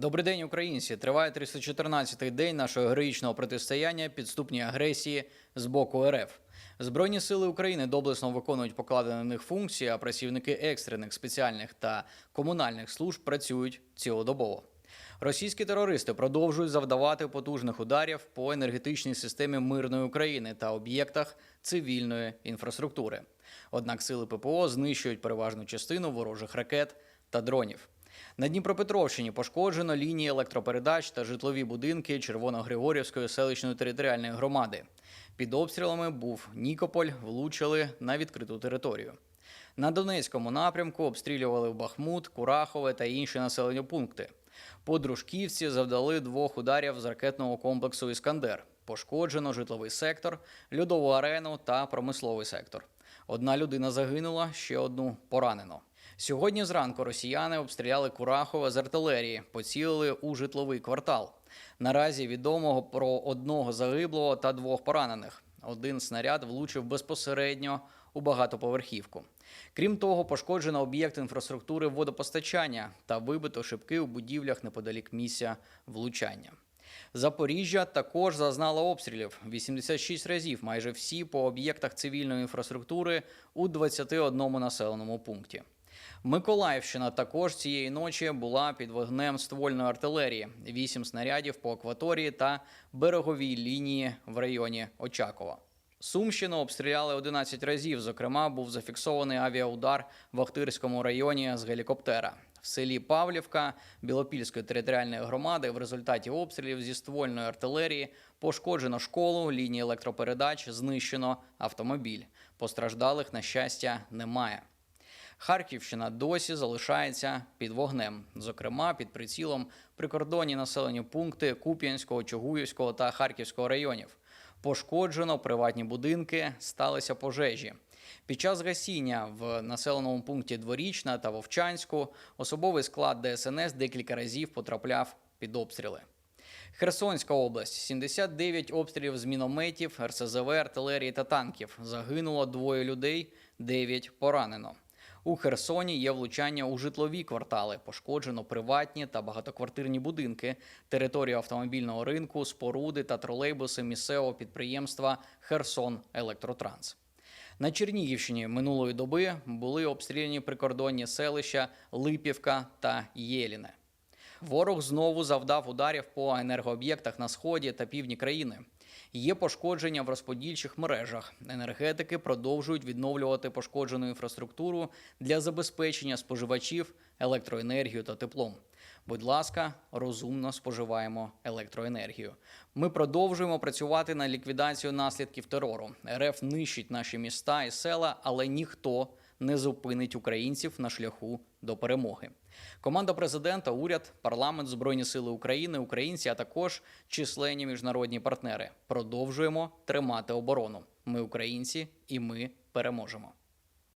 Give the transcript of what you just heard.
Добрий день, українці! Триває 314-й день нашого героїчного протистояння підступній агресії з боку РФ. Збройні сили України доблесно виконують покладені на них функції, а працівники екстрених, спеціальних та комунальних служб працюють цілодобово. Російські терористи продовжують завдавати потужних ударів по енергетичній системі мирної України та об'єктах цивільної інфраструктури. Однак сили ППО знищують переважну частину ворожих ракет та дронів. На Дніпропетровщині пошкоджено лінії електропередач та житлові будинки Червоногригорівської селищної територіальної громади. Під обстрілами був Нікополь, влучили на відкриту територію. На Донецькому напрямку обстрілювали Бахмут, Курахове та інші населені пункти. По Дружківці завдали двох ударів з ракетного комплексу Іскандер. Пошкоджено житловий сектор, льодову арену та промисловий сектор. Одна людина загинула, ще одну поранено. Сьогодні зранку росіяни обстріляли Курахове з артилерії, поцілили у житловий квартал. Наразі відомо про одного загиблого та двох поранених. Один снаряд влучив безпосередньо у багатоповерхівку. Крім того, пошкоджено об'єкт інфраструктури водопостачання та вибито шибки у будівлях неподалік місця влучання. Запоріжжя також зазнало обстрілів 86 разів, майже всі по об'єктах цивільної інфраструктури у 21 населеному пункті. Миколаївщина також цієї ночі була під вогнем ствольної артилерії, вісім снарядів по акваторії та береговій лінії в районі Очакова. Сумщину обстріляли 11 разів. Зокрема, був зафіксований авіаудар в Охтирському районі з гелікоптера. В селі Павлівка Білопільської територіальної громади в результаті обстрілів зі ствольної артилерії пошкоджено школу, лінії електропередач, знищено автомобіль. Постраждалих, на щастя, немає. Харківщина досі залишається під вогнем, зокрема під прицілом прикордонні населені пункти Куп'янського, Чугуївського та Харківського районів. Пошкоджено приватні будинки, сталися пожежі. Під час гасіння в населеному пункті Дворічна та Вовчанську особовий склад ДСНС декілька разів потрапляв під обстріли. Херсонська область 79 обстрілів з мінометів, РСЗВ, артилерії та танків. Загинуло двоє людей, 9 поранено. У Херсоні є влучання у житлові квартали, пошкоджено приватні та багатоквартирні будинки, територію автомобільного ринку, споруди та тролейбуси місцевого підприємства Херсон Електротранс. На Чернігівщині минулої доби були обстріляні прикордонні селища Липівка та Єліне. Ворог знову завдав ударів по енергооб'єктах на сході та півдні країни. Є пошкодження в розподільчих мережах. Енергетики продовжують відновлювати пошкоджену інфраструктуру для забезпечення споживачів електроенергією та теплом. Будь ласка, розумно споживаємо електроенергію. Ми продовжуємо працювати на ліквідацію наслідків терору. РФ нищить наші міста і села, але ніхто не зупинить українців на шляху до перемоги. Команда президента, уряд, парламент, збройні сили України, українці, а також численні міжнародні партнери. Продовжуємо тримати оборону. Ми українці, і ми переможемо.